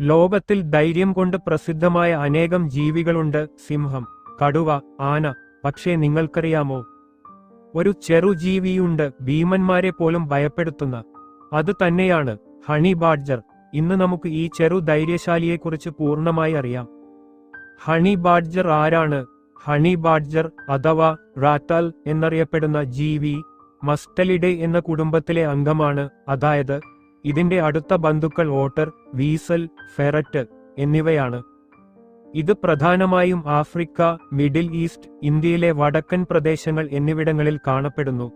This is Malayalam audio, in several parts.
ലോകത്തിൽ ധൈര്യം കൊണ്ട് പ്രസിദ്ധമായ അനേകം ജീവികളുണ്ട്. സിംഹം കടുവ ആന പക്ഷേ നിങ്ങൾക്കറിയാമോ? ഒരു ചെറുജീവിയുണ്ട് ഭീമന്മാരെ പോലും ഭയപ്പെടുത്തുന്ന. അത് തന്നെയാണ്. ഹണി ബാഡ്ജർ ഇന്ന് നമുക്ക് ഈ ചെറു ധൈര്യശാലിയെക്കുറിച്ച് പൂർണമായി അറിയാം. ഹണി ബാഡ്ജർ ആരാണ്? ഹണി ബാഡ്ജർ അഥവാ റാറ്റൽ എന്നറിയപ്പെടുന്ന ജീവി മസ്റ്റലിഡെ എന്ന കുടുംബത്തിലെ അംഗമാണ്. അതായത് ഇതിന്റെ അടുത്ത ബന്ധുക്കൾ ഓട്ടർ വീസൽ ഫെററ്റ് എന്നിവയാണ്. ഇത് പ്രധാനമായും ആഫ്രിക്ക മിഡിൽ ഈസ്റ്റ് ഇന്ത്യയിലെ വടക്കൻ പ്രദേശങ്ങൾ എന്നിവിടങ്ങളിൽ കാണപ്പെടുന്നു.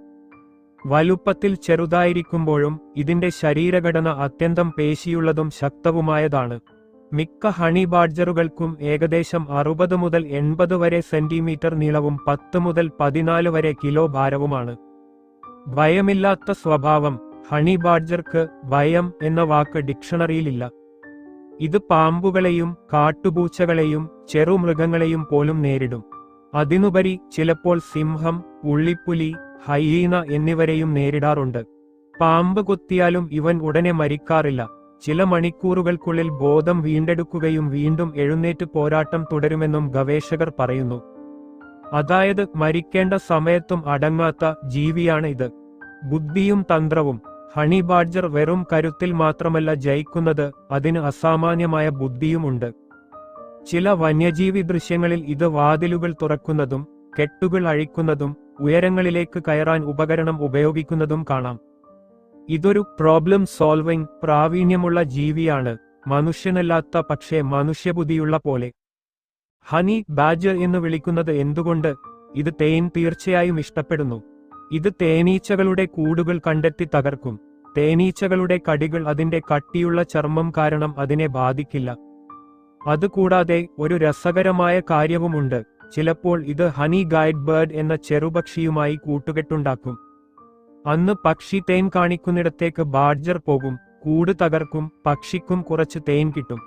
വലുപ്പത്തിൽ ചെറുതായിരിക്കുമ്പോഴും ഇതിന്റെ ശരീരഘടന അത്യന്തം പേശിയുള്ളതും ശക്തവുമായതാണ്. മിക്ക ഹണി ബാഡ്ജറുകൾക്കും ഏകദേശം അറുപത് മുതൽ എൺപത് വരെ സെന്റിമീറ്റർ നീളവും പത്ത് മുതൽ പതിനാല് വരെ കിലോ ഭാരവുമാണ്. ഭയമില്ലാത്ത സ്വഭാവം ഹണി ബാഡ്ജർക്ക് ഭയം എന്ന വാക്ക് ഡിക്ഷണറിയിലില്ല. ഇത് പാമ്പുകളെയും കാട്ടുപൂച്ചകളെയും ചെറുമൃഗങ്ങളെയും പോലും നേരിടും. അതിനുപരി ചിലപ്പോൾ സിംഹം ഉള്ളിപ്പുലി ഹൈന എന്നിവരെയും നേരിടാറുണ്ട്. പാമ്പ് കൊത്തിയാലും ഇവൻ ഉടനെ മരിക്കാറില്ല. ചില മണിക്കൂറുകൾക്കുള്ളിൽ ബോധം വീണ്ടെടുക്കുകയും വീണ്ടും എഴുന്നേറ്റ് പോരാട്ടം തുടരുമെന്നും ഗവേഷകർ പറയുന്നു. അതായത് മരിക്കേണ്ട സമയത്തും അടങ്ങാത്ത ജീവിയാണ് ഇത്. ബുദ്ധിയും തന്ത്രവും ഹണി ബാഡ്ജർ വെറും കരുത്തിൽ മാത്രമല്ല ജയിക്കുന്നത് അതിന് അസാമാന്യമായ ബുദ്ധിയുമുണ്ട്. ചില വന്യജീവി ദൃശ്യങ്ങളിൽ ഇത് വാതിലുകൾ തുറക്കുന്നതും കെട്ടുകൾ അഴിക്കുന്നതും ഉയരങ്ങളിലേക്ക് കയറാൻ ഉപകരണം ഉപയോഗിക്കുന്നതും കാണാം. ഇതൊരു പ്രോബ്ലം സോൾവിംഗ് പ്രാവീണ്യമുള്ള ജീവിയാണ് മനുഷ്യനല്ലാത്ത പക്ഷേ മനുഷ്യബുദ്ധിയുള്ള പോലെ. ഹണി ബാഡ്ജർ എന്ന് വിളിക്കുന്നത് എന്തുകൊണ്ട്? ഇത് തേൻ തീർച്ചയായും ഇഷ്ടപ്പെടുന്നു. ഇത് തേനീച്ചകളുടെ കൂടുകൾ കണ്ടെത്തി തകർക്കും. തേനീച്ചകളുടെ കടികൾ അതിന്റെ കട്ടിയുള്ള ചർമ്മം കാരണം അതിനെ ബാധിക്കില്ല. അതുകൂടാതെ ഒരു രസകരമായ കാര്യവുമുണ്ട്. ചിലപ്പോൾ ഇത് ഹണി ഗൈഡ് ബേർഡ് എന്ന ചെറുപക്ഷിയുമായി കൂട്ടുകെട്ടുണ്ടാക്കും. അന്ന് പക്ഷി തേൻ കാണിക്കുന്നിടത്തേക്ക് ബാഡ്ജർ പോകും കൂട് തകർക്കും പക്ഷിക്കും കുറച്ച് തേൻ കിട്ടും.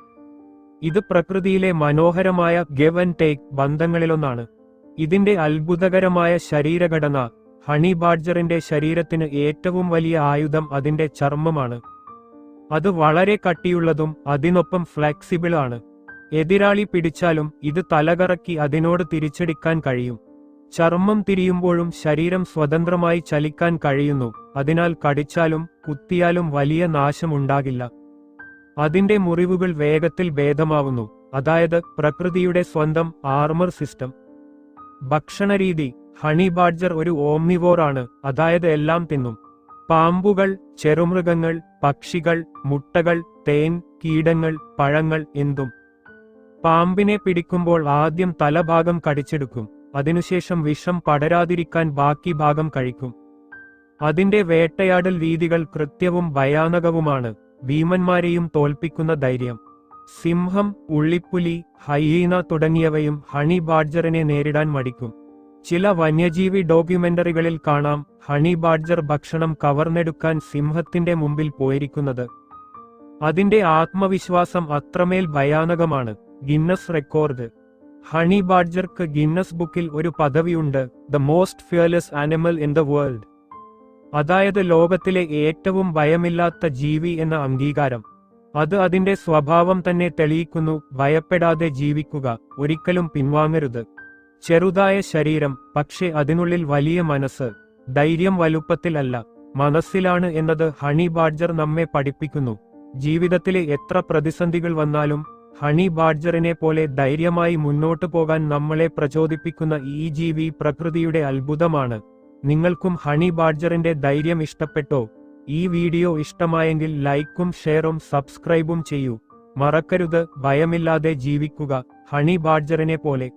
ഇത് പ്രകൃതിയിലെ മനോഹരമായ ഗെവ് ടേക്ക് ബന്ധങ്ങളിലൊന്നാണ്. ഇതിന്റെ അത്ഭുതകരമായ ശരീരഘടന ഹണി ബാഡ്ജറിന്റെ ശരീരത്തിന് ഏറ്റവും വലിയ ആയുധം അതിന്റെ ചർമ്മമാണ്. അത് വളരെ കട്ടിയുള്ളതും അതിനൊപ്പം ഫ്ലെക്സിബിൾ ആണ്. എതിരാളി പിടിച്ചാലും ഇത് തലകറക്കി അതിനോട് തിരിച്ചടിക്കാൻ കഴിയും. ചർമ്മം തിരിയുമ്പോഴും ശരീരം സ്വതന്ത്രമായി ചലിക്കാൻ കഴിയുന്നു. അതിനാൽ കടിച്ചാലും കുത്തിയാലും വലിയ നാശമുണ്ടാകില്ല അതിന്റെ മുറിവുകൾ വേഗത്തിൽ ഭേദമാവുന്നു. അതായത് പ്രകൃതിയുടെ സ്വന്തം ആർമർ സിസ്റ്റം. ഭക്ഷണരീതി. ഹണി ബാഡ്ജർ ഒരു ഓംനിവോർ ആണ് അതായത് എല്ലാം തിന്നും. പാമ്പുകൾ ചെറുമൃഗങ്ങൾ പക്ഷികൾ മുട്ടകൾ തേൻ കീടങ്ങൾ പഴങ്ങൾ എന്തും. പാമ്പിനെ പിടിക്കുമ്പോൾ ആദ്യം തലഭാഗം കടിച്ചെടുക്കും അതിനുശേഷം വിഷം പടരാതിരിക്കാൻ ബാക്കി ഭാഗം കഴിക്കും. അതിന്റെ വേട്ടയാടൽ രീതികൾ കൃത്യവും ഭയാനകവുമാണ് ഭീമന്മാരെയും തോൽപ്പിക്കുന്ന ധൈര്യം. സിംഹം ഉള്ളിപ്പുലി ഹൈന തുടങ്ങിയവയും ഹണി ബാഡ്ജറിനെ നേരിടാൻ മടിക്കും. ചില വന്യജീവി ഡോക്യുമെന്ററികളിൽ കാണാം ഹണി ബാഡ്ജർ ഭക്ഷണം കവർന്നെടുക്കാൻ സിംഹത്തിന്റെ മുമ്പിൽ പോയിരിക്കുന്നത്. അതിന്റെ ആത്മവിശ്വാസം അത്രമേൽ ഭയാനകമാണ്. Guinness record. ഹണി ബാഡ്ജർക്ക് ഗിന്നസ് ബുക്കിൽ ഒരു പദവിയുണ്ട്. The most fearless animal in the world. അതായത് ലോകത്തിലെ ഏറ്റവും ഭയമില്ലാത്ത ജീവി എന്ന അംഗീകാരം. അത് അതിന്റെ സ്വഭാവം തന്നെ തെളിയിക്കുന്നു. ഭയപ്പെടാതെ ജീവിക്കുക. ഒരിക്കലും പിൻവാങ്ങരുത്. ചെറുതായ ശരീരം പക്ഷേ അതിനുള്ളിൽ വലിയ മനസ്സ്. ധൈര്യം വലുപ്പത്തിലല്ല മനസ്സിലാണ് എന്നത് ഹണി ബാഡ്ജർ നമ്മെ പഠിപ്പിക്കുന്നു. ജീവിതത്തിലെ എത്ര പ്രതിസന്ധികൾ വന്നാലും ഹണി ബാഡ്ജറിനെ പോലെ ധൈര്യമായി മുന്നോട്ടു പോകാൻ നമ്മളെ പ്രചോദിപ്പിക്കുന്ന ഈ ജീവി പ്രകൃതിയുടെ അത്ഭുതമാണ്. നിങ്ങൾക്കും ഹണി ബാഡ്ജറിന്റെ ധൈര്യം ഇഷ്ടപ്പെട്ടോ? ഈ വീഡിയോ ഇഷ്ടമായെങ്കിൽ ലൈക്കും ഷെയറും സബ്സ്ക്രൈബും ചെയ്യൂ. മറക്കരുത് ഭയമില്ലാതെ ജീവിക്കുക. ഹണി ബാഡ്ജറിനെ പോലെ.